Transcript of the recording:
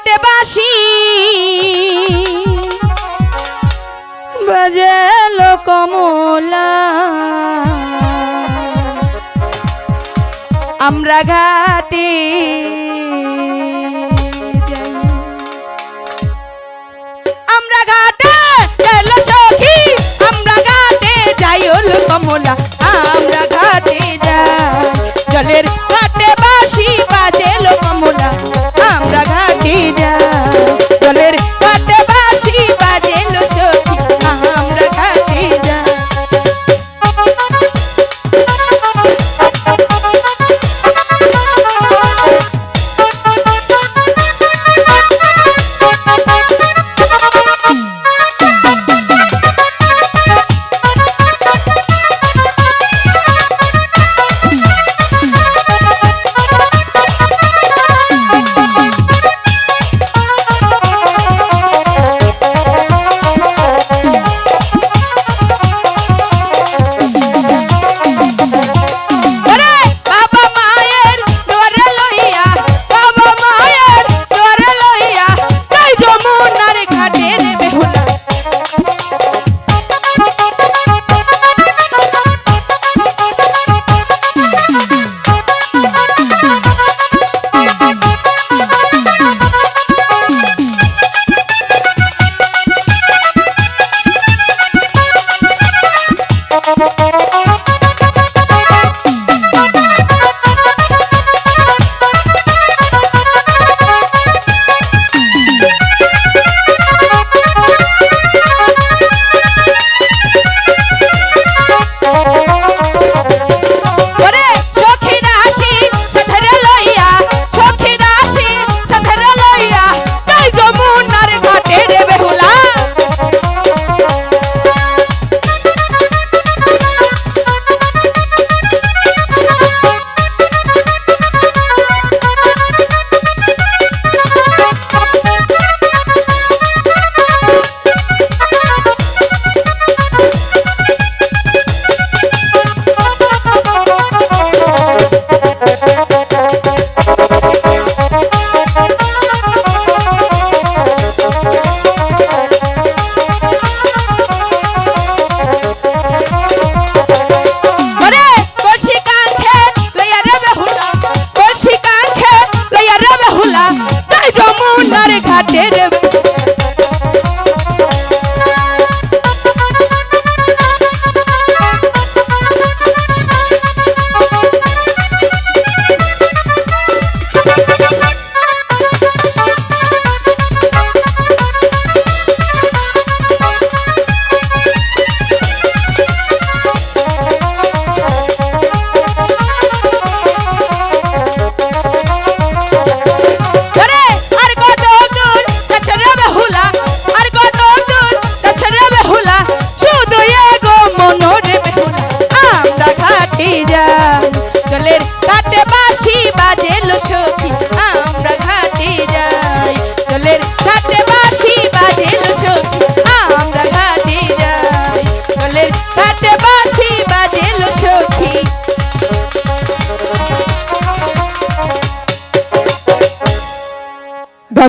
কাটে বাসি। বাজেল কমলা আমরা ঘাটে আমরা ঘাটে আমরা ঘাটে যাই হলো কমলা ঘাটের